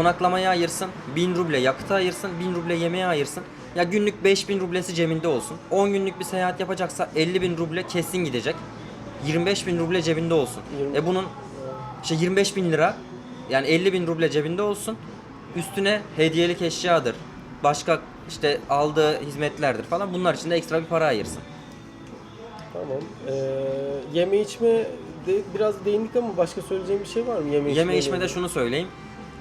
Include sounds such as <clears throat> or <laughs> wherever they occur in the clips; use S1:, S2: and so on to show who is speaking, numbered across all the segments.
S1: konaklamaya ayırsın, 1000 ruble yakıta ayırsın, 1000 ruble yemeğe ayırsın. Ya günlük 5000 rublesi cebinde olsun. 10 günlük bir seyahat yapacaksa 50 bin ruble kesin gidecek. 25 bin ruble cebinde olsun.
S2: Yirmi-
S1: E bunun işte 25 bin lira yani 50 bin ruble cebinde olsun. Üstüne hediyelik eşyadır. Başka işte aldığı hizmetlerdir falan. Bunlar için de ekstra bir para ayırsın.
S2: Tamam. Ee, yeme içme de biraz değindik ama başka söyleyeceğim bir şey var mı? Yeme,
S1: Yeme
S2: içmeyle
S1: içmede
S2: ilgili?
S1: şunu söyleyeyim.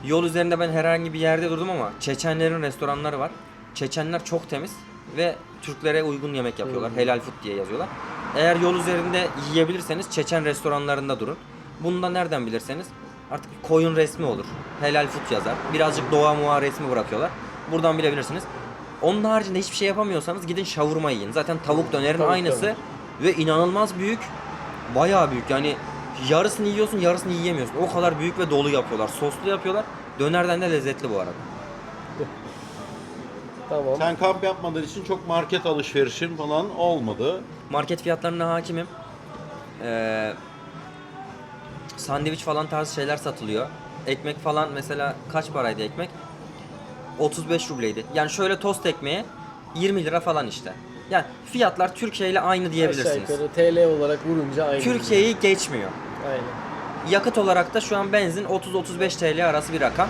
S1: Yol üzerinde ben herhangi bir yerde durdum ama Çeçenlerin restoranları var. Çeçenler çok temiz ve Türklere uygun yemek yapıyorlar. Helal food diye yazıyorlar. Eğer yol üzerinde yiyebilirseniz Çeçen restoranlarında durun. Bunu da nereden bilirseniz artık koyun resmi olur. Helal food yazar. Birazcık doğa muğa resmi bırakıyorlar. Buradan bilebilirsiniz. Onun haricinde hiçbir şey yapamıyorsanız gidin şavurma yiyin. Zaten tavuk dönerin
S2: Tavuk
S1: aynısı
S2: döner.
S1: ve inanılmaz büyük. Bayağı büyük yani yarısını yiyorsun yarısını yiyemiyorsun. O kadar büyük ve dolu yapıyorlar. Soslu yapıyorlar. Dönerden de lezzetli bu arada.
S2: Tamam.
S3: Sen kamp yapmadığın için çok market alışverişin falan olmadı.
S1: Market fiyatlarına hakimim. Ee, sandviç falan tarzı şeyler satılıyor. Ekmek falan mesela kaç paraydı ekmek? 35 rubleydi. Yani şöyle tost ekmeğe 20 lira falan işte. Yani fiyatlar Türkiye ile aynı
S2: Aşağı
S1: diyebilirsiniz.
S2: yukarı TL olarak vurunca aynı.
S1: Türkiye'yi geçmiyor.
S2: Aynen.
S1: Yakıt olarak da şu an benzin 30-35 TL arası bir rakam.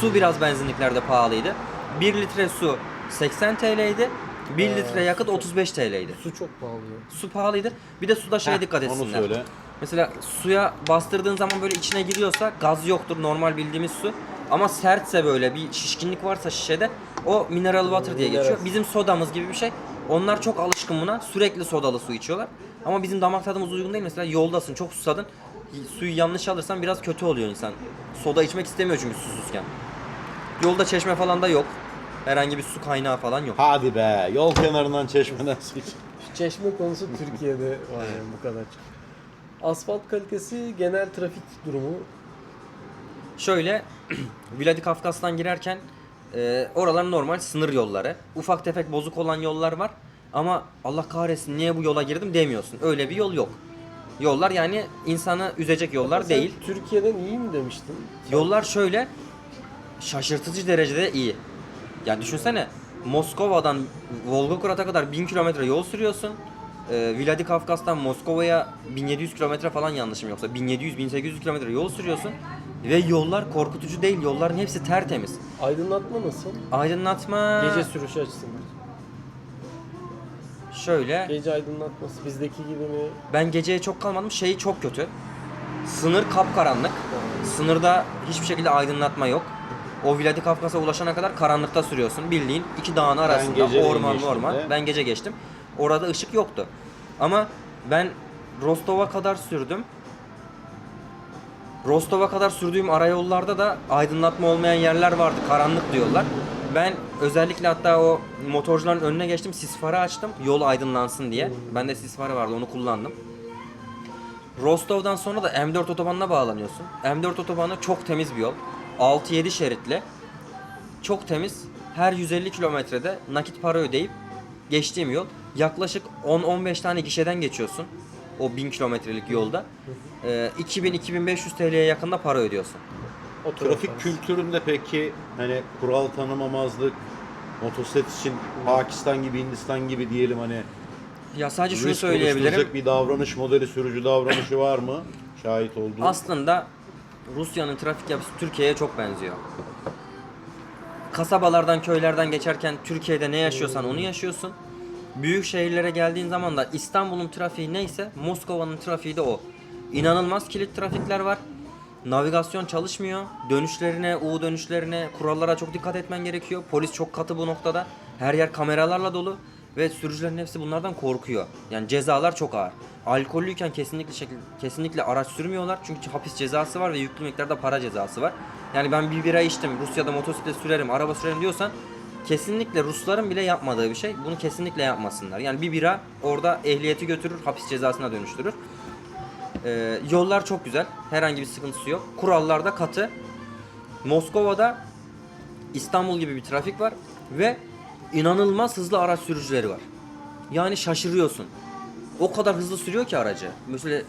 S1: Su biraz benzinliklerde pahalıydı. 1 litre su 80 TL'ydi. 1
S2: Ee,
S1: litre yakıt 35 TL'ydi.
S2: Su çok pahalı.
S1: Su pahalıydı. Bir de suda şeye
S3: Heh,
S1: dikkat
S3: onu
S1: etsinler.
S3: söyle.
S1: Mesela suya bastırdığın zaman böyle içine giriyorsa gaz yoktur normal bildiğimiz su. Ama sertse böyle bir şişkinlik varsa şişede o mineral water diye geçiyor. Bizim sodamız gibi bir şey. Onlar çok alışkın buna. Sürekli sodalı su içiyorlar. Ama bizim damak tadımız uygun değil. Mesela yoldasın çok susadın. Suyu yanlış alırsan biraz kötü oluyor insan. Soda içmek istemiyor çünkü susuzken. Yolda çeşme falan da yok. Herhangi bir su kaynağı falan yok.
S3: Hadi be yol kenarından çeşmeden su iç.
S2: Çeşme konusu Türkiye'de var yani bu kadar. Asfalt kalitesi, genel trafik durumu.
S1: Şöyle <clears throat> Vladikavkaz'dan girerken e, oralar normal sınır yolları. Ufak tefek bozuk olan yollar var. Ama Allah kahretsin niye bu yola girdim demiyorsun. Öyle bir yol yok. Yollar yani insanı üzecek yollar
S2: Sen
S1: değil.
S2: Türkiye'den iyi mi demiştin?
S1: Yollar şöyle şaşırtıcı derecede iyi. Yani düşünsene Moskova'dan Volgograd'a kadar 1000 kilometre yol sürüyorsun. Ee, Vladikavkaz'dan Moskova'ya 1700 kilometre falan yanlışım yoksa 1700-1800 kilometre yol sürüyorsun. Ve yollar korkutucu değil. Yolların hepsi tertemiz.
S2: Aydınlatma nasıl?
S1: Aydınlatma
S2: Gece sürüşü açısından.
S1: Şöyle.
S2: Gece aydınlatması bizdeki gibi mi?
S1: Ben geceye çok kalmadım. Şeyi çok kötü. Sınır kapkaranlık. Sınırda hiçbir şekilde aydınlatma yok. O Vladikavkaz'a ulaşana kadar karanlıkta sürüyorsun. Bildiğin iki dağın arasında
S3: geceleyin
S1: orman
S3: geçtim
S1: orman.
S3: de.
S1: Ben gece geçtim. Orada ışık yoktu. Ama ben Rostov'a kadar sürdüm. Rostov'a kadar sürdüğüm arayollarda da aydınlatma olmayan yerler vardı. Karanlık diyorlar. Ben özellikle hatta o motorcuların önüne geçtim. Sis farı açtım. Yol aydınlansın diye. Bende sis farı vardı. Onu kullandım. Rostov'dan sonra da M4 otobanına bağlanıyorsun. M4 otobanı çok temiz bir yol. 6-7 şeritli. Çok temiz. Her 150 kilometrede nakit para ödeyip geçtiğim yol. Yaklaşık 10-15 tane gişeden geçiyorsun. O 1000 kilometrelik yolda. Ee, 2000-2500 TL'ye yakında para ödüyorsun.
S2: O
S3: Trafik kültüründe peki hani kural tanımamazlık, motosiklet için Pakistan gibi Hindistan gibi diyelim hani
S1: Ya sadece şunu
S3: risk
S1: söyleyebilirim.
S3: oluşturacak bir davranış modeli sürücü davranışı var mı? Şahit olduğun.
S1: Aslında Rusya'nın trafik yapısı Türkiye'ye çok benziyor. Kasabalardan, köylerden geçerken Türkiye'de ne yaşıyorsan onu yaşıyorsun. Büyük şehirlere geldiğin zaman da İstanbul'un trafiği neyse Moskova'nın trafiği de o. İnanılmaz kilit trafikler var. Navigasyon çalışmıyor. Dönüşlerine, U dönüşlerine, kurallara çok dikkat etmen gerekiyor. Polis çok katı bu noktada. Her yer kameralarla dolu ve sürücülerin hepsi bunlardan korkuyor. Yani cezalar çok ağır. Alkollüyken kesinlikle şekil, kesinlikle araç sürmüyorlar. Çünkü hapis cezası var ve yüklü miktarda para cezası var. Yani ben bir bira içtim, Rusya'da motosiklet sürerim, araba sürerim diyorsan kesinlikle Rusların bile yapmadığı bir şey. Bunu kesinlikle yapmasınlar. Yani bir bira orada ehliyeti götürür, hapis cezasına dönüştürür. Ee, yollar çok güzel. Herhangi bir sıkıntısı yok. Kurallar da katı. Moskova'da İstanbul gibi bir trafik var ve inanılmaz hızlı araç sürücüleri var. Yani şaşırıyorsun. O kadar hızlı sürüyor ki aracı. Mesela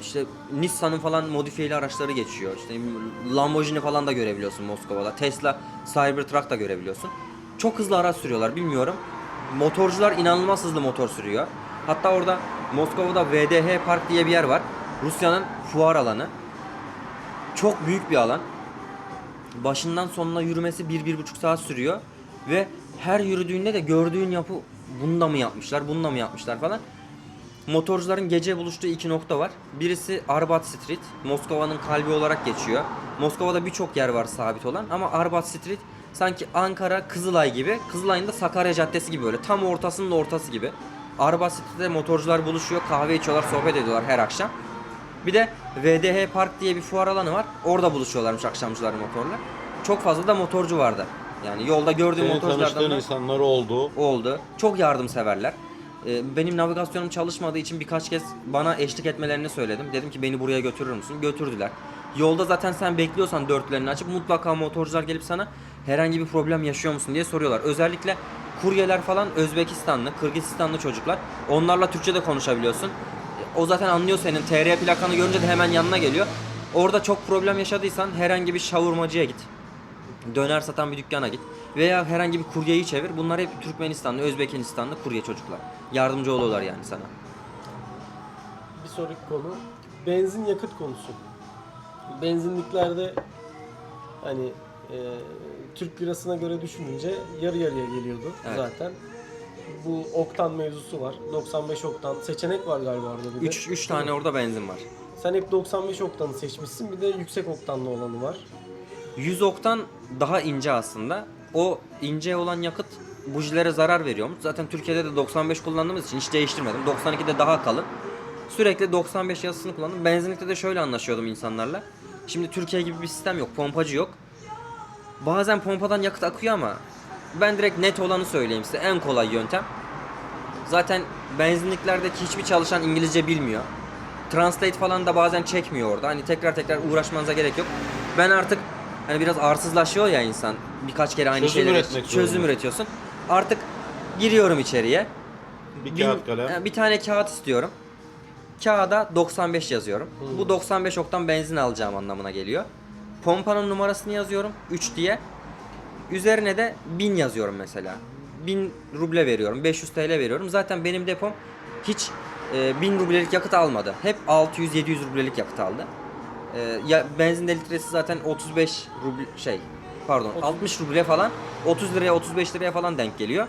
S1: işte Nissan'ın falan modifiyeli araçları geçiyor. İşte Lamborghini falan da görebiliyorsun Moskova'da. Tesla Cybertruck da görebiliyorsun. Çok hızlı araç sürüyorlar bilmiyorum. Motorcular inanılmaz hızlı motor sürüyor. Hatta orada Moskova'da VDH Park diye bir yer var. Rusya'nın fuar alanı. Çok büyük bir alan. Başından sonuna yürümesi 1-1,5 saat sürüyor. Ve her yürüdüğünde de gördüğün yapı bunu da mı yapmışlar, bunu da mı yapmışlar falan. Motorcuların gece buluştuğu iki nokta var. Birisi Arbat Street, Moskova'nın kalbi olarak geçiyor. Moskova'da birçok yer var sabit olan ama Arbat Street sanki Ankara, Kızılay gibi, Kızılay'ın da Sakarya Caddesi gibi böyle tam ortasının ortası gibi. Arbat Street'te motorcular buluşuyor, kahve içiyorlar, sohbet ediyorlar her akşam. Bir de VDH Park diye bir fuar alanı var. Orada buluşuyorlarmış akşamcılar motorla. Çok fazla da motorcu vardı. Yani yolda gördüğüm
S3: Senin
S1: motorculardan da
S3: insanlar oldu.
S1: oldu. Çok yardımseverler. Ee, Benim navigasyonum çalışmadığı için birkaç kez bana eşlik etmelerini söyledim. Dedim ki beni buraya götürür müsün? Götürdüler. Yolda zaten sen bekliyorsan dörtlerini açıp mutlaka motorcular gelip sana herhangi bir problem yaşıyor musun diye soruyorlar. Özellikle kuryeler falan Özbekistanlı, Kırgızistanlı çocuklar. Onlarla Türkçe de konuşabiliyorsun. O zaten anlıyor senin. TR plakanı görünce de hemen yanına geliyor. Orada çok problem yaşadıysan herhangi bir şavurmacıya git döner satan bir dükkana git veya herhangi bir kuryeyi çevir. Bunlar hep Türkmenistanlı, Özbekistanlı kurye çocuklar. Yardımcı oluyorlar yani sana.
S2: Bir sonraki konu benzin yakıt konusu. Benzinliklerde hani e, Türk lirasına göre düşününce yarı yarıya geliyordu
S1: Evet.
S2: zaten. Bu oktan mevzusu var. 95 oktan seçenek var galiba orada bir de.
S1: 3 3 tane orada benzin var.
S2: Sen hep 95 oktanı seçmişsin. Bir de yüksek oktanlı olanı var.
S1: 100 oktan daha ince aslında. O ince olan yakıt bujilere zarar veriyormuş. Zaten Türkiye'de de 95 kullandığımız için hiç değiştirmedim. 92'de daha kalın. Sürekli 95 yazısını kullandım. Benzinlikte de şöyle anlaşıyordum insanlarla. Şimdi Türkiye gibi bir sistem yok. Pompacı yok. Bazen pompadan yakıt akıyor ama ben direkt net olanı söyleyeyim size. En kolay yöntem. Zaten benzinliklerdeki hiçbir çalışan İngilizce bilmiyor. Translate falan da bazen çekmiyor orada. Hani tekrar tekrar uğraşmanıza gerek yok. Ben artık hani biraz arsızlaşıyor ya insan. Birkaç kere aynı
S3: Çözüm
S1: şeyleri
S3: üretmek
S1: çözüm
S3: zorunda.
S1: üretiyorsun. Artık giriyorum içeriye.
S3: Bir
S1: Bin-
S3: kağıt kalem.
S1: e, Bir tane kağıt istiyorum. Kağıda 95 yazıyorum. Bu 95 oktan benzin alacağım anlamına geliyor. Pompanın numarasını yazıyorum 3 diye. Üzerine de 1000 yazıyorum mesela. 1000 ruble veriyorum, 500 TL veriyorum. Zaten benim depom hiç e, 1000 rublelik yakıt almadı. Hep 600-700 rublelik yakıt aldı. E, ya benzin de litresi zaten 35 ruble şey pardon 60 ruble falan 30 liraya 35 liraya falan denk geliyor.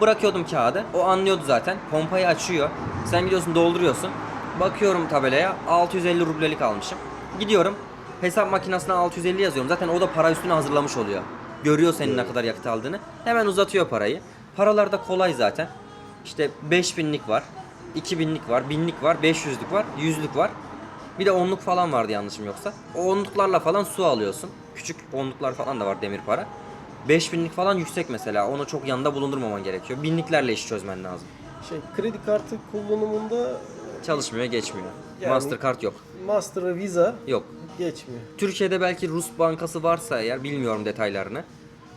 S1: Bırakıyordum kağıdı. O anlıyordu zaten. Pompayı açıyor. Sen gidiyorsun dolduruyorsun. Bakıyorum tabelaya 650 rublelik almışım. Gidiyorum hesap makinesine 650 yazıyorum. Zaten o da para üstüne hazırlamış oluyor. Görüyor senin ne kadar yakıt aldığını. Hemen uzatıyor parayı. Paralar da kolay zaten. İşte 5000'lik var. 2000'lik var, 1000'lik var, 500'lük var, 100'lük var. Bir de onluk falan vardı yanlışım yoksa. O onluklarla falan su alıyorsun. Küçük onluklar falan da var demir para. 5000'lik falan yüksek mesela. Onu çok yanında bulundurmaman gerekiyor. Binliklerle iş çözmen lazım.
S2: Şey kredi kartı kullanımında
S1: Çalışmıyor, geçmiyor.
S2: Yani-
S1: Mastercard yok.
S2: Master Visa
S1: Yok.
S2: Geçmiyor.
S1: Türkiye'de belki Rus bankası varsa eğer bilmiyorum detaylarını.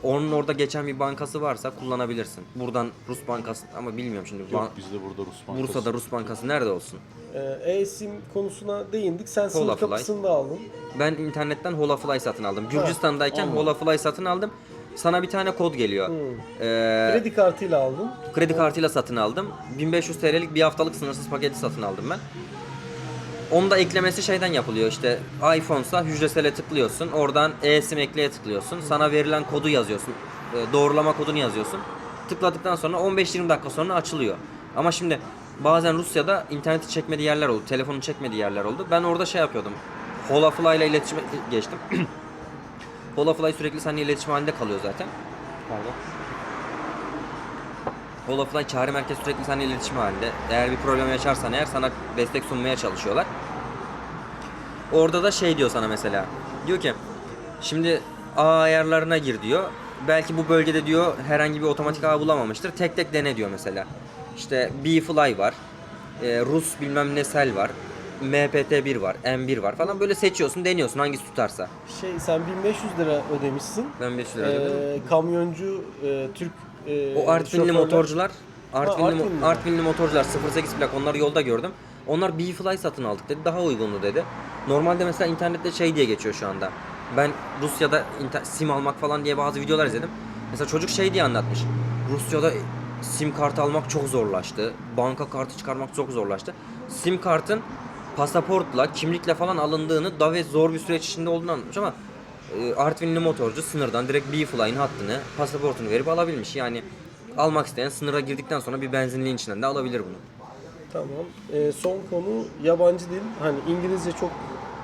S1: Onun orada geçen bir bankası varsa kullanabilirsin. Buradan Rus bankası ama bilmiyorum şimdi.
S3: Yok
S1: Ban-
S3: bizde burada Rus bankası.
S1: Bursa'da Rus bankası nerede olsun?
S2: Ee, E-sim konusuna değindik. Sen sınır
S1: Holafly.
S2: kapısında aldın.
S1: Ben internetten Holafly satın aldım. Gürcistan'dayken
S3: anladım.
S1: Holafly satın aldım. Sana bir tane kod geliyor.
S2: Hmm.
S1: Ee,
S2: Kredi kartıyla aldın.
S1: Kredi kartıyla satın aldım. 1500 TL'lik bir haftalık sınırsız paketi satın aldım ben. Onu da eklemesi şeyden yapılıyor işte iPhone'sa hücresele tıklıyorsun. Oradan e-sim ekleye tıklıyorsun. Sana verilen kodu yazıyorsun. e, Doğrulama kodunu yazıyorsun. Tıkladıktan sonra 15-20 dakika sonra açılıyor. Ama şimdi bazen Rusya'da interneti çekmediği yerler oldu. Telefonu çekmediği yerler oldu. Ben orada şey yapıyordum. Holafly ile iletişime geçtim. <clears throat> Holafly sürekli seninle iletişim halinde kalıyor zaten. Pardon. Holafly çağrı merkezi sürekli seninle iletişim halinde. Eğer bir problem yaşarsan eğer sana destek sunmaya çalışıyorlar. Orada da şey diyor sana mesela. Diyor ki şimdi ağ ayarlarına gir diyor. Belki bu bölgede diyor herhangi bir otomatik ağ bulamamıştır. Tek tek dene diyor mesela. İşte B-Fly var. e, Rus bilmem ne sel var. MPT1 var. M1 var falan. Böyle seçiyorsun deniyorsun hangisi tutarsa.
S2: Şey sen 1500 lira ödemişsin.
S1: Ben 500 lira ödedim.
S2: Ee, kamyoncu e, Türk e,
S1: O Artvinli
S2: şoförler-
S1: motorcular Artvinli,
S2: Artvinli mi?
S1: Artvinli motorcular 08 plak onları yolda gördüm. Onlar B-Fly satın aldık dedi. Daha uygundu dedi. Normalde mesela internette şey diye geçiyor şu anda. Ben Rusya'da inter- sim almak falan diye bazı videolar izledim. Mesela çocuk şey diye anlatmış. Rusya'da sim kart almak çok zorlaştı. Banka kartı çıkarmak çok zorlaştı. Sim kartın pasaportla, kimlikle falan alındığını da ve zor bir süreç içinde olduğunu anlatmış ama e, Artvinli motorcu sınırdan direkt B-Fly'ın hattını, pasaportunu verip alabilmiş. Yani almak isteyen sınıra girdikten sonra bir benzinliğin içinden de alabilir bunu.
S2: Tamam. Ee, son konu yabancı dil. Hani İngilizce çok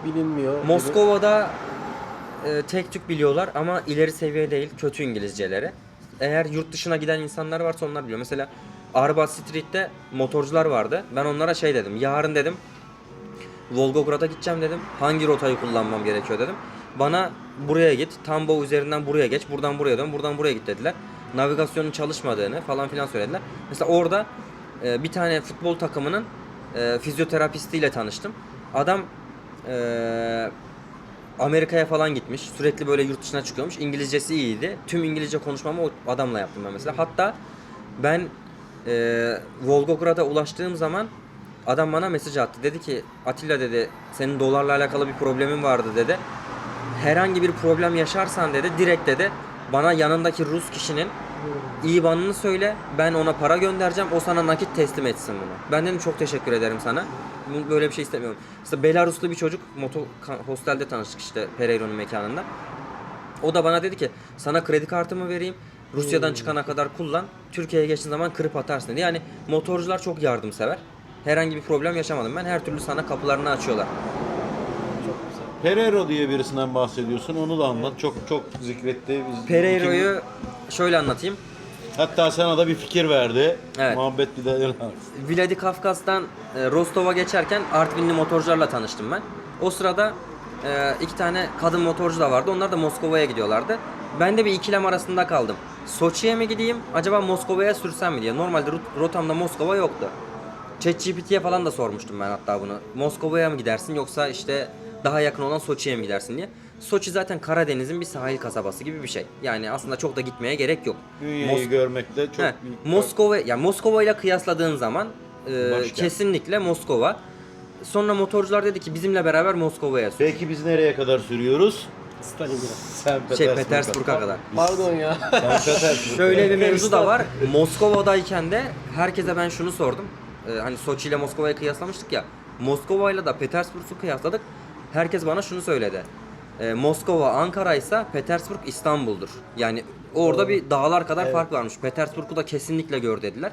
S2: bilinmiyor.
S1: Moskova'da e, tek tük biliyorlar ama ileri seviye değil, kötü İngilizceleri. Eğer yurt dışına giden insanlar varsa onlar biliyor. Mesela Arbat Street'te motorcular vardı. Ben onlara şey dedim. Yarın dedim Volgograd'a gideceğim dedim. Hangi rotayı kullanmam gerekiyor dedim. Bana buraya git, Tambov üzerinden buraya geç, buradan buraya dön, buradan buraya git dediler. Navigasyonun çalışmadığını falan filan söylediler. Mesela orada e, bir tane futbol takımının e, fizyoterapistiyle tanıştım. Adam e, Amerika'ya falan gitmiş. Sürekli böyle yurt dışına çıkıyormuş. İngilizcesi iyiydi. Tüm İngilizce konuşmamı o adamla yaptım ben mesela. Hatta ben e, Volgograd'a ulaştığım zaman adam bana mesaj attı. Dedi ki Atilla dedi senin dolarla alakalı bir problemin vardı dedi. Herhangi bir problem yaşarsan dedi direkt dedi bana yanındaki Rus kişinin IBAN'ını söyle ben ona para göndereceğim o sana nakit teslim etsin bunu. Ben dedim çok teşekkür ederim sana. Böyle bir şey istemiyorum. İşte Belaruslu bir çocuk moto hostelde tanıştık işte Pereiro'nun mekanında. O da bana dedi ki sana kredi kartımı vereyim. Rusya'dan çıkana kadar kullan. Türkiye'ye geçtiğin zaman kırıp atarsın dedi. Yani motorcular çok yardımsever. Herhangi bir problem yaşamadım ben. Her türlü sana kapılarını açıyorlar.
S3: Pereiro diye birisinden bahsediyorsun. Onu da anlat. Çok çok zikretti. Biz
S1: Pereiro'yu şöyle anlatayım.
S3: Hatta sana da bir fikir verdi.
S1: Evet.
S3: Muhabbet bir de
S1: Vladikavkaz'dan e, Rostov'a geçerken Artvinli motorcularla tanıştım ben. O sırada e, iki tane kadın motorcu da vardı. Onlar da Moskova'ya gidiyorlardı. Ben de bir ikilem arasında kaldım. Soçi'ye mi gideyim acaba Moskova'ya sürsem mi diye. Normalde rot- rotamda Moskova yoktu. ChatGPT'ye falan da sormuştum ben hatta bunu. Moskova'ya mı gidersin yoksa işte daha yakın olan Soçi'ye mi gidersin diye. Soçi zaten Karadeniz'in bir sahil kasabası gibi bir şey. Yani aslında çok da gitmeye gerek yok.
S3: Bünyeyi
S1: Mos-
S3: görmekte çok
S1: He,
S3: büyük.
S1: Moskova ya Moskova ile kıyasladığın zaman e,
S3: Başkent.
S1: kesinlikle Moskova. Sonra motorcular dedi ki bizimle beraber Moskova'ya sür.
S3: Peki biz nereye kadar sürüyoruz?
S2: Stalingrad. <laughs>
S3: Sen
S1: Şey Petersburg'a kadar.
S2: Pardon ya. <laughs>
S3: Sen Petersburg.
S1: Şöyle bir mevzu da var. Moskova'dayken de herkese ben şunu sordum. Ee, hani Soçi ile Moskova'yı kıyaslamıştık ya. Moskova ile de Petersburg'u kıyasladık. Herkes bana şunu söyledi. Ee, Moskova Ankara ise Petersburg İstanbul'dur. Yani orada
S2: Doğru.
S1: bir dağlar kadar
S2: Evet.
S1: fark varmış. Petersburg'u da kesinlikle gör dediler.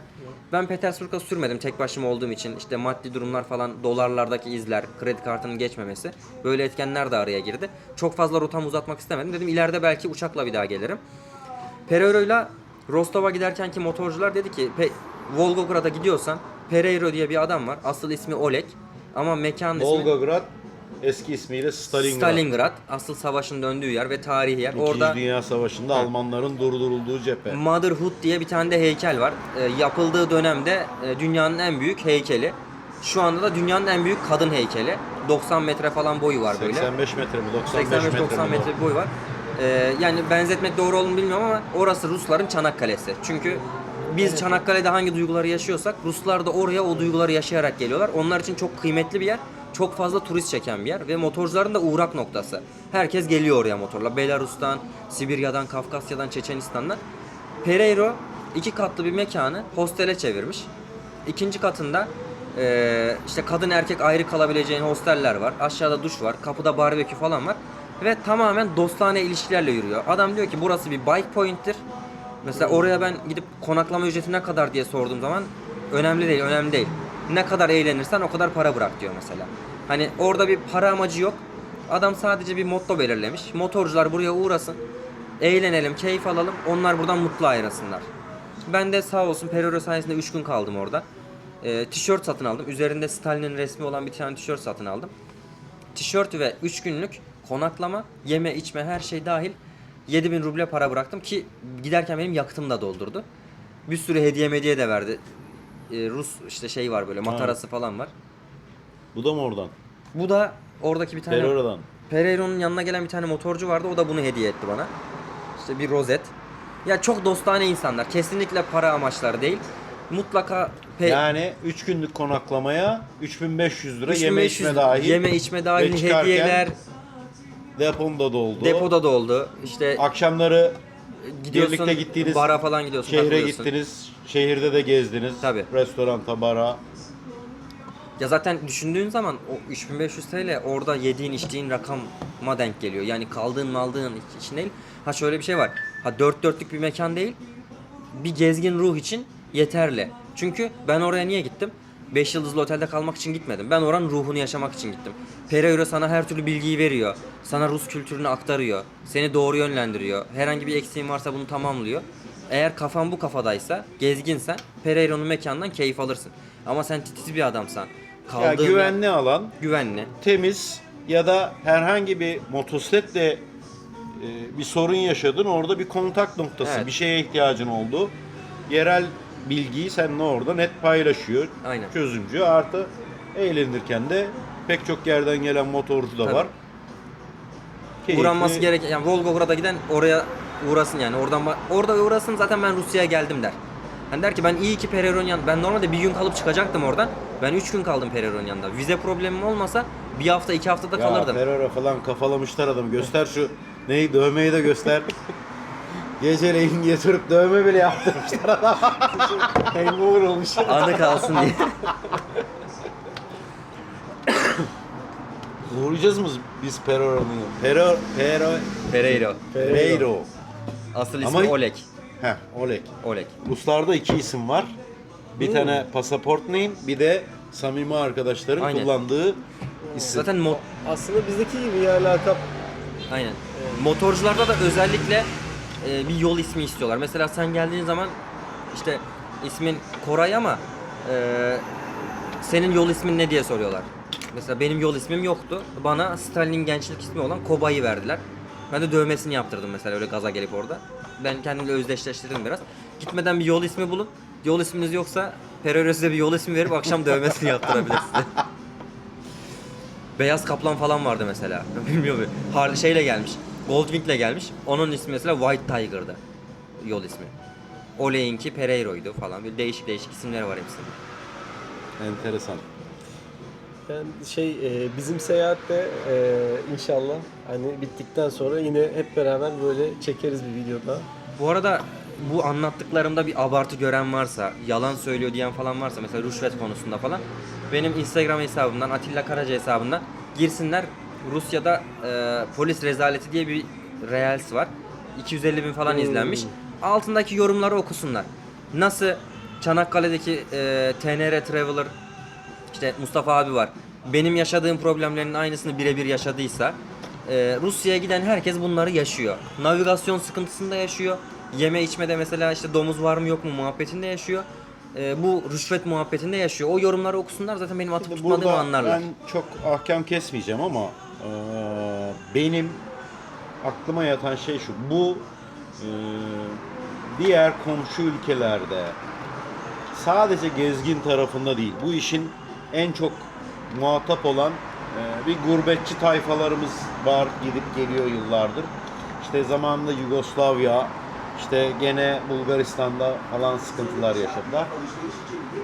S1: Ben Petersburg'a sürmedim tek başıma olduğum için. İşte maddi durumlar falan, dolarlardaki izler, kredi kartının geçmemesi. Böyle etkenler de araya girdi. Çok fazla rotamı uzatmak istemedim. Dedim ileride belki uçakla bir daha gelirim. Pereiro'yla Rostov'a giderkenki motorcular dedi ki Pe- Volgograd'a gidiyorsan Pereiro diye bir adam var. Asıl ismi Oleg ama mekan ismi
S3: Volgograd eski ismiyle Stalingrad.
S1: Stalingrad. Asıl savaşın döndüğü yer ve tarihi yer.
S3: İkinci
S1: Orada
S3: Dünya Savaşı'nda Almanların durdurulduğu cephe.
S1: Motherhood diye bir tane de heykel var. Ee, yapıldığı dönemde e, dünyanın en büyük heykeli. Şu anda da dünyanın en büyük kadın heykeli. 90 metre falan boyu var böyle.
S3: 85 metre mi? 95 metre
S1: 85-90
S3: mi?
S1: metre boyu var. Ee, yani benzetmek doğru olduğunu bilmiyorum ama orası Rusların Çanakkale'si. Çünkü biz Çanakkale'de hangi duyguları yaşıyorsak Ruslar da oraya o duyguları yaşayarak geliyorlar. Onlar için çok kıymetli bir yer. Çok fazla turist çeken bir yer ve motorcuların da uğrak noktası. Herkes geliyor oraya motorla. Belarus'tan, Sibirya'dan, Kafkasya'dan, Çeçenistan'dan. Pereiro iki katlı bir mekanı hostele çevirmiş. İkinci katında eee, işte kadın erkek ayrı kalabileceğin hosteller var. Aşağıda duş var. Kapıda barbekü falan var. Ve tamamen dostane ilişkilerle yürüyor. Adam diyor ki burası bir bike point'tir. Mesela oraya ben gidip konaklama ücreti ne kadar diye sorduğum zaman önemli değil, önemli değil. Ne kadar eğlenirsen o kadar para bırak diyor mesela. Hani orada bir para amacı yok. Adam sadece bir motto belirlemiş. Motorcular buraya uğrasın. Eğlenelim, keyif alalım. Onlar buradan mutlu ayrılsınlar. Ben de sağ olsun Perero sayesinde 3 gün kaldım orada. Ee, tişört satın aldım. Üzerinde Stalin'in resmi olan bir tane tişört satın aldım. Tişört ve 3 günlük konaklama, yeme içme her şey dahil 7000 ruble para bıraktım ki giderken benim yakıtım da doldurdu. Bir sürü hediye mediye de verdi. Ee, Rus işte şey var böyle matarası falan var.
S3: Bu da mı oradan?
S1: Bu da oradaki bir tane
S3: Pereira'dan.
S1: Pereiro'nun yanına gelen bir tane motorcu vardı. O da bunu hediye etti bana. İşte bir rozet. Ya çok dostane insanlar. Kesinlikle para amaçları değil. Mutlaka Pe-
S3: Yani 3 günlük konaklamaya 3500 lira yeme
S1: 3500
S3: içme dahil.
S1: Yeme içme
S3: Ve
S1: dahil
S3: çıkarken
S1: hediyeler
S3: Deponda doldu.
S1: depoda da oldu. İşte
S3: Akşamları birlikte gittiğiniz
S1: bara falan gidiyorsun.
S3: şehre
S1: takılıyorsun.
S3: gittiniz. Şehirde de gezdiniz.
S1: Tabii.
S3: Restoranta, bara.
S1: Ya zaten düşündüğün zaman o 3500 TL orada yediğin içtiğin rakama denk geliyor. Yani kaldığın maldığın için değil. Ha şöyle bir şey var. Ha dört dörtlük bir mekan değil. Bir gezgin ruh için yeterli. Çünkü ben oraya niye gittim? 5 yıldızlı otelde kalmak için gitmedim. Ben oranın ruhunu yaşamak için gittim. Pereira sana her türlü bilgiyi veriyor. Sana Rus kültürünü aktarıyor. Seni doğru yönlendiriyor. Herhangi bir eksiğin varsa bunu tamamlıyor. Eğer kafan bu kafadaysa, gezginsen Pereira'nın mekanından keyif alırsın. Ama sen titiz bir adamsan,
S3: Ya
S1: kaldığın
S3: güvenli alan,
S1: güvenli.
S3: temiz ya da herhangi bir motosikletle e, bir sorun yaşadın. Orada bir kontak noktası,
S1: Evet.
S3: bir şeye ihtiyacın oldu. Yerel bilgiyi seninle orada net paylaşıyor.
S1: Aynen.
S3: Çözümcü artı eğlenirken de pek çok yerden gelen motorcu da
S1: Tabii.
S3: var. Keyifli.
S1: Uğranması gereken yani Volgograd'a giden oraya uğrasın yani. Oradan orada uğrasın zaten ben Rusya'ya geldim der. Hani der ki ben iyi ki Pereiron yan ben normalde bir gün kalıp çıkacaktım oradan. Ben 3 gün kaldım Pereiron yanında. Vize problemim olmasa bir hafta iki haftada
S3: Ya
S1: kalırdım.
S3: Ferrara falan kafalamışlar adamı. Göster şu neyi dövmeyi de göster. Geceleyin getirip dövme bile yaptırmışlar adama. <laughs>
S2: Hangover olmuş.
S1: Anı kalsın diye.
S3: Uğrayacağız mı biz Perora'nın? Pero, Pero,
S1: Pereiro.
S3: Pereiro.
S1: Asıl ismi
S3: Ama-
S1: Oleg.
S3: Heh, Oleg.
S1: Oleg.
S3: Ruslarda iki isim var. Bir
S2: Hmm.
S3: tane pasaport name, bir de samimi arkadaşların
S1: Aynen.
S3: kullandığı isim.
S1: Zaten mo-
S2: Aslında bizdeki gibi ya lakap.
S1: Aynen. Motorcularda da özellikle e, bir yol ismi istiyorlar. Mesela sen geldiğin zaman işte ismin Koray ama e, senin yol ismin ne diye soruyorlar. Mesela benim yol ismim yoktu. Bana Stalin'in gençlik ismi olan Kobay'ı verdiler. Ben de dövmesini yaptırdım mesela öyle gaza gelip orada. Ben kendimle özdeşleştirdim biraz. Gitmeden bir yol ismi bulun. Yol isminiz yoksa Peröre size bir yol ismi verip akşam dövmesini yaptırabilir size. <laughs> Beyaz kaplan falan vardı mesela. <laughs> Bilmiyorum. Harley şeyle gelmiş. Goldwing'le gelmiş. Onun ismi mesela White Tiger'dı. Yol ismi. Oleg'inki Pereiro'ydu falan. Böyle değişik değişik isimleri var hepsinin.
S3: Enteresan.
S2: Yani şey e, bizim seyahatte e, inşallah hani bittikten sonra yine hep beraber böyle çekeriz bir videoda.
S1: Bu arada bu anlattıklarımda bir abartı gören varsa, yalan söylüyor diyen falan varsa mesela rüşvet konusunda falan benim Instagram hesabımdan, Atilla Karaca hesabından girsinler. Rusya'da e, polis rezaleti diye bir reels var. 250 bin falan
S2: Hmm.
S1: izlenmiş. Altındaki yorumları okusunlar. Nasıl Çanakkale'deki e, TNR Traveler işte Mustafa abi var. Benim yaşadığım problemlerin aynısını birebir yaşadıysa e, Rusya'ya giden herkes bunları yaşıyor. Navigasyon sıkıntısında yaşıyor. Yeme içmede mesela işte domuz var mı yok mu muhabbetinde yaşıyor. E, bu rüşvet muhabbetinde yaşıyor. O yorumları okusunlar zaten benim atıp
S3: Şimdi
S1: tutmadığımı
S3: burada
S1: anlarlar.
S3: ben çok ahkam kesmeyeceğim ama eee, benim aklıma yatan şey şu. Bu eee, diğer komşu ülkelerde sadece gezgin tarafında değil. Bu işin en çok muhatap olan eee, bir gurbetçi tayfalarımız var gidip geliyor yıllardır. İşte zamanında Yugoslavya, işte gene Bulgaristan'da falan sıkıntılar yaşadılar.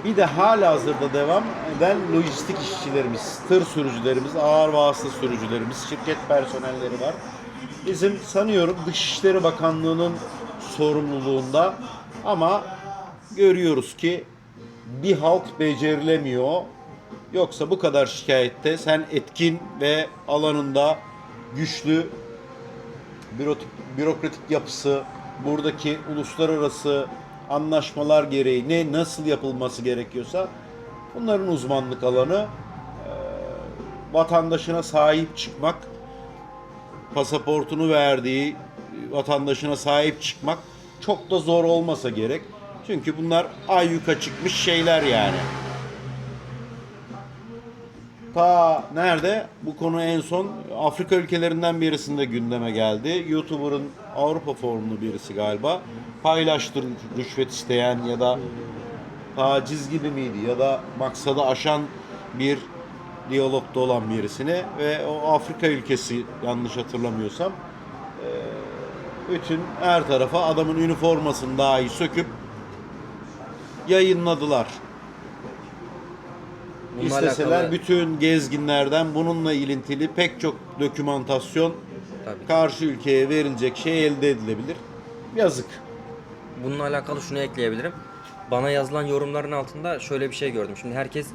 S3: Bir de hala hazırda devam eden lojistik işçilerimiz, tır sürücülerimiz, ağır vasıta sürücülerimiz, şirket personelleri var. Bizim sanıyorum Dışişleri Bakanlığı'nın sorumluluğunda ama görüyoruz ki bir halt becerilemiyor. Yoksa bu kadar şikayette sen etkin ve alanında güçlü bürokratik, bürokratik yapısı, buradaki uluslararası anlaşmalar gereği ne nasıl yapılması gerekiyorsa bunların uzmanlık alanı vatandaşına sahip çıkmak, pasaportunu verdiği vatandaşına sahip çıkmak çok da zor olmasa gerek. Çünkü bunlar ayyuka çıkmış şeyler yani. Ta nerede? Bu konu en son Afrika ülkelerinden birisinde gündeme geldi. YouTuber'ın Avrupa formlu birisi galiba. Paylaştır rüşvet isteyen ya da taciz gibi miydi ya da maksadı aşan bir diyalogda olan birisini ve o Afrika ülkesi yanlış hatırlamıyorsam eee, bütün her tarafa adamın üniformasını dahi söküp yayınladılar.
S1: Bununla
S3: İsteseler
S1: alakalı-
S3: bütün gezginlerden bununla ilintili pek çok dokümantasyon
S1: Tabii.
S3: karşı ülkeye verilecek şey elde edilebilir. Yazık.
S1: Bununla alakalı şunu ekleyebilirim. Bana yazılan yorumların altında şöyle bir şey gördüm. Şimdi herkes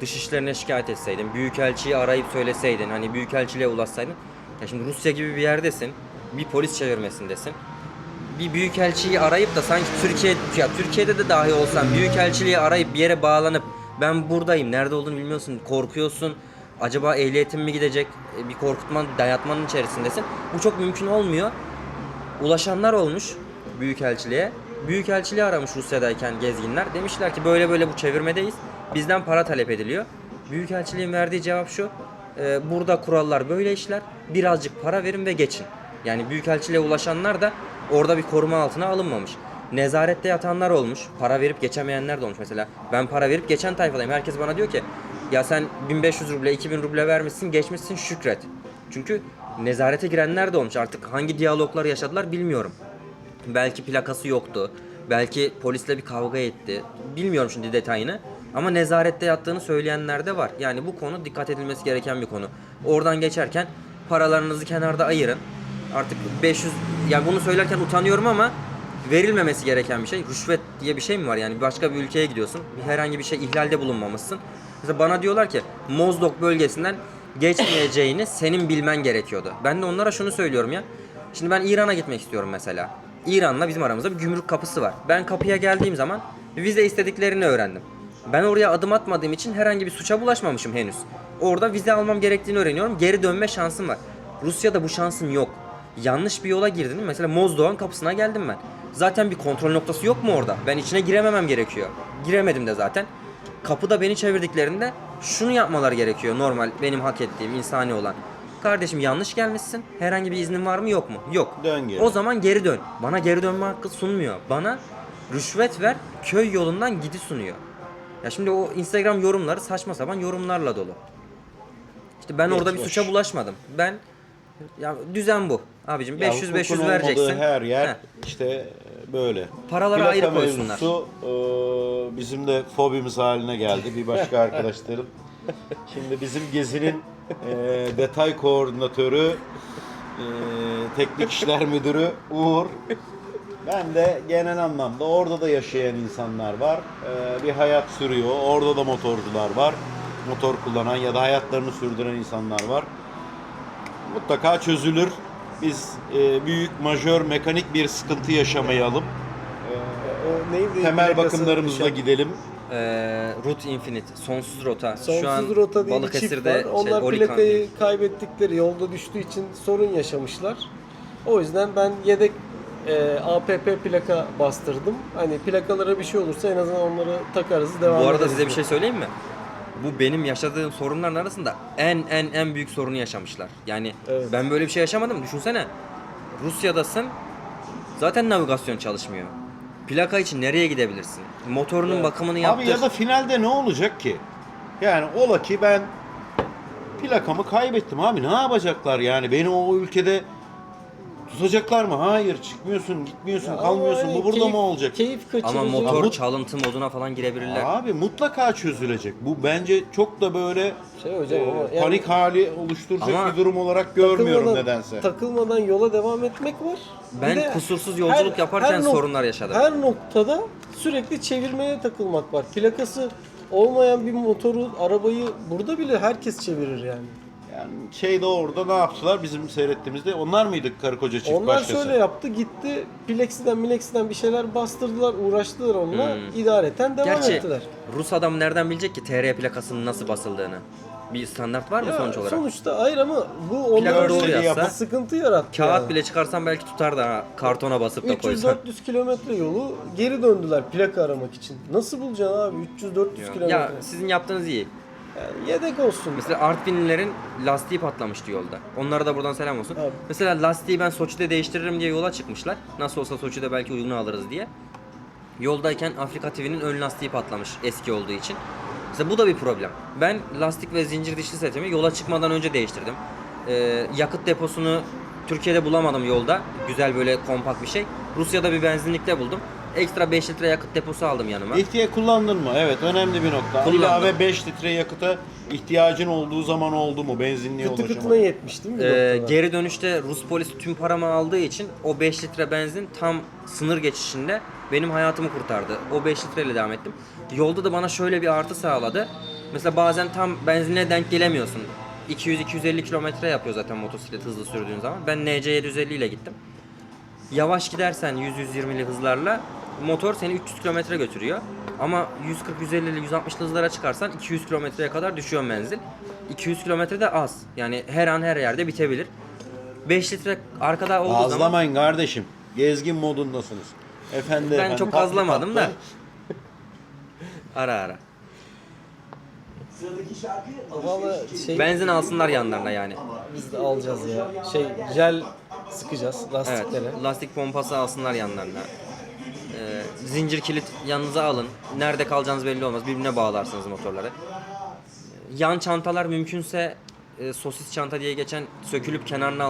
S1: dışişlerine şikayet etseydin, büyükelçiyi arayıp söyleseydin, hani büyükelçiliğe ulaşsaydın. Ya şimdi Rusya gibi bir yerdesin, bir polis çevirmesindesin. Bir büyükelçiyi arayıp da sanki Türkiye, ya Türkiye'de de dahi olsan büyükelçiliği arayıp bir yere bağlanıp ben buradayım, nerede olduğunu bilmiyorsun, korkuyorsun. Acaba ehliyetin mi gidecek? E, Bir korkutman, dayatmanın içerisindesin. Bu çok mümkün olmuyor ulaşanlar olmuş Büyükelçiliğe. Büyükelçiliği aramış Rusya'dayken gezginler. Demişler ki böyle böyle bu çevirmedeyiz. Bizden para talep ediliyor. Büyükelçiliğin verdiği cevap şu. "E, burada kurallar böyle işler. Birazcık para verin ve geçin. Yani Büyükelçiliğe ulaşanlar da orada bir koruma altına alınmamış. Nezarette yatanlar olmuş. Para verip geçemeyenler de olmuş mesela. Ben para verip geçen tayfadayım. Herkes bana diyor ki ya sen 1500 ruble, 2000 ruble vermişsin, geçmişsin şükret. Çünkü nezarete girenler de olmuş. Artık hangi diyaloglar yaşadılar bilmiyorum. Belki plakası yoktu. Belki polisle bir kavga etti. Bilmiyorum şimdi detayını. Ama nezarette yattığını söyleyenler de var. Yani bu konu dikkat edilmesi gereken bir konu. Oradan geçerken paralarınızı kenarda ayırın. Artık 500 ya bunu söylerken utanıyorum ama verilmemesi gereken bir şey. Rüşvet diye bir şey mi var? Yani başka bir ülkeye gidiyorsun. Bir herhangi bir şey ihlalde bulunmamışsın. Mesela bana diyorlar ki Mozdok bölgesinden geçmeyeceğini senin bilmen gerekiyordu. Ben de onlara şunu söylüyorum ya. Şimdi ben İran'a gitmek istiyorum mesela. İran'la bizim aramızda bir gümrük kapısı var. Ben kapıya geldiğim zaman vize istediklerini öğrendim. Ben oraya adım atmadığım için herhangi bir suça bulaşmamışım henüz. Orada vize almam gerektiğini öğreniyorum. Geri dönme şansım var. Rusya'da bu şansın yok. Yanlış bir yola girdin. Mesela Mozdova'nın kapısına geldim ben. Zaten bir kontrol noktası yok mu orada? Ben içine girememem gerekiyor. Giremedim de zaten. Kapıda beni çevirdiklerinde şunu yapmalar gerekiyor normal benim hak ettiğim insani olan. Kardeşim yanlış gelmişsin. Herhangi bir iznin var mı yok mu? Yok.
S3: Dön geri.
S1: O zaman geri dön. Bana geri dönme hakkı sunmuyor. Bana rüşvet ver köy yolundan gidi sunuyor. Ya şimdi o Instagram yorumları saçma sapan yorumlarla dolu. İşte ben orada bir
S3: Boş.
S1: suça bulaşmadım. Ben ya düzen bu. Abicim
S3: Ya
S1: 500 500
S3: hukukun olmadığı
S1: vereceksin.
S3: her yer
S1: Heh.
S3: işte böyle.
S1: Paraları
S3: Plaka
S1: ayrı koysunlar.
S3: mevzusu, e, bizim de fobimiz haline geldi bir başka <laughs> arkadaşlarım. Şimdi bizim gezinin e, detay koordinatörü, e, teknik işler müdürü Uğur. Ben de genel anlamda orada da yaşayan insanlar var. E, bir hayat sürüyor. Orada da motorcular var. Motor kullanan ya da hayatlarını sürdüren insanlar var mutlaka çözülür. Biz e, büyük majör mekanik bir sıkıntı yaşamayalım.
S2: O neydi?
S3: Temel
S2: plakası
S3: bakımlarımızla gidelim.
S1: Ee, Route Infinite, sonsuz rota.
S2: Sonsuz
S1: Şu an
S2: rota diye bir çift
S1: Balıkesir'de
S2: var. Onlar
S1: şey, Olikan
S2: plakayı
S1: diye.
S2: kaybettikleri yolda düştüğü için sorun yaşamışlar. O yüzden ben yedek e, APP plaka bastırdım. Hani plakalara bir şey olursa en azından onları takarız devam
S1: Bu arada
S2: ederiz
S1: size bir
S2: diye.
S1: şey söyleyeyim mi? Bu benim yaşadığım sorunların arasında en en en büyük sorunu yaşamışlar. Yani
S2: Evet.
S1: ben böyle bir şey yaşamadım. Düşünsene. Rusya'dasın. Zaten navigasyon çalışmıyor. Plaka için nereye gidebilirsin? Motorunun bakımını yaptır.
S3: Abi ya da finalde ne olacak ki? Yani ola ki ben plakamı kaybettim abi ne yapacaklar yani beni o ülkede tutacaklar mı? Hayır çıkmıyorsun gitmiyorsun
S2: Ama
S3: kalmıyorsun bu burada
S2: keyif-
S3: mı olacak?
S2: Keyif
S1: Ama motor
S3: Ama-
S1: çalıntı moduna falan girebilirler.
S3: Abi mutlaka çözülecek. Bu bence çok da böyle
S2: Şey hocam
S3: e,
S2: ama yani
S3: panik hali oluşturacak
S1: Ama
S3: bir durum olarak görmüyorum
S2: takılmadan-
S3: nedense.
S2: Takılmadan yola devam etmek var. Bir
S1: Ben
S2: de
S1: kusursuz yolculuk yaparken
S2: nok-
S1: sorunlar yaşadım.
S2: Her noktada sürekli çevirmeye takılmak var. Plakası olmayan bir motoru, arabayı burada bile herkes çevirir yani.
S3: Yani şeyde orada ne yaptılar bizim seyrettiğimizde onlar mıydık karı koca çift
S2: Onlar
S3: başkası?
S2: şöyle yaptı, gitti Plexiden Milexiden bir şeyler bastırdılar, uğraştılar onunla,
S1: Hmm.
S2: idareten devam
S1: Gerçi
S2: ettiler.
S1: Rus adam nereden bilecek ki TR plakasının nasıl basıldığını? Bir standart var mı
S2: Ya,
S1: sonuç olarak?
S2: Sonuçta hayır ama bu
S1: Plaka doğru
S2: bir
S1: yazsa-
S2: sıkıntı yarattı.
S1: Kağıt
S2: yani.
S1: bile çıkarsan belki tutar da ha, kartona basıp da koysan.
S2: 300-400 kilometre yolu geri döndüler plaka aramak için. Nasıl bulacaksın abi 300-400 kilometre?
S1: Ya sizin yaptığınız iyi.
S2: Yani yedek olsun.
S1: Mesela Artvinlilerin lastiği patlamıştı yolda. Onlara da buradan selam olsun.
S2: Abi.
S1: Mesela lastiği ben Soçi'de değiştiririm diye yola çıkmışlar. Nasıl olsa Soçi'de belki uygunu alırız diye. Yoldayken Afrika TV'nin ön lastiği patlamış eski olduğu için. Mesela bu da bir problem. Ben lastik ve zincir dişli setimi yola çıkmadan önce değiştirdim. Ee, yakıt deposunu Türkiye'de bulamadım yolda. Güzel böyle kompakt bir şey. Rusya'da bir benzinlikte buldum. Ekstra 5 litre yakıt deposu aldım yanıma.
S3: İhtiyaç kullandın mı? Evet önemli bir nokta.
S1: Kullandım.
S3: İlave 5 litre yakıta ihtiyacın olduğu zaman oldu mu? Benzinliğe
S2: Kıtı
S3: ulaşımı.
S2: kıtına yetmiş değil mi?
S1: Ee, geri dönüşte Rus polisi tüm paramı aldığı için o 5 litre benzin tam sınır geçişinde benim hayatımı kurtardı. O 5 litreyle devam ettim. Yolda da bana şöyle bir artı sağladı. Mesela bazen tam benzinliğe denk gelemiyorsun. 200-250 kilometre yapıyor zaten motosiklet hızlı sürdüğün zaman. Ben NC 750 ile gittim. Yavaş gidersen 100-120'li hızlarla motor seni 300 kilometre götürüyor. Ama 140-150'li 160'lı hızlara çıkarsan 200 kilometreye kadar düşüyor menzil. 200 kilometre de az. Yani her an her yerde bitebilir. 5 litre arkada olduğu zaman
S3: Gazlamayın kardeşim. Gezgin modundasınız. Efendi
S1: ben
S3: efendi,
S1: çok
S3: tatlı
S1: gazlamadım da ara ara.
S2: Valla şey
S1: Benzin alsınlar yanlarına yani.
S2: biz de alacağız ya. Şey jel sıkacağız
S1: Evet.
S2: lastiklere.
S1: Lastik pompası alsınlar yanlarına. Ee, zincir kilit yanınıza alın. Nerede kalacağınız belli olmaz. Birbirine bağlarsınız motorları. Ee, Yan çantalar mümkünse e, sosis çanta diye geçen sökülüp kenarına